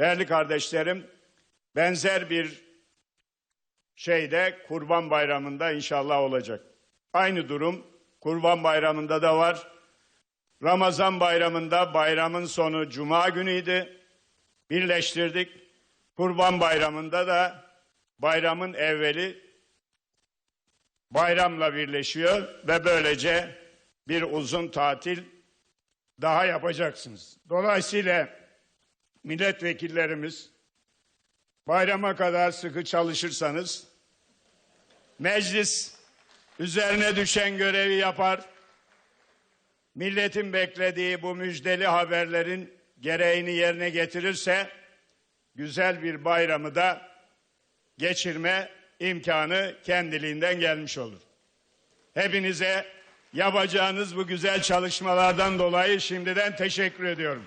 Değerli kardeşlerim, benzer bir şey de Kurban Bayramı'nda inşallah olacak. Aynı durum Kurban Bayramı'nda da var. Ramazan Bayramı'nda bayramın sonu Cuma günüydü. Birleştirdik. Kurban Bayramı'nda da bayramın evveli bayramla birleşiyor ve böylece bir uzun tatil daha yapacaksınız. Dolayısıyla milletvekillerimiz bayrama kadar sıkı çalışırsanız meclis üzerine düşen görevi yapar. Milletin beklediği bu müjdeli haberlerin gereğini yerine getirirse güzel bir bayramı da geçirme imkanı kendiliğinden gelmiş olur. Hepinize yapacağınız bu güzel çalışmalardan dolayı şimdiden teşekkür ediyorum.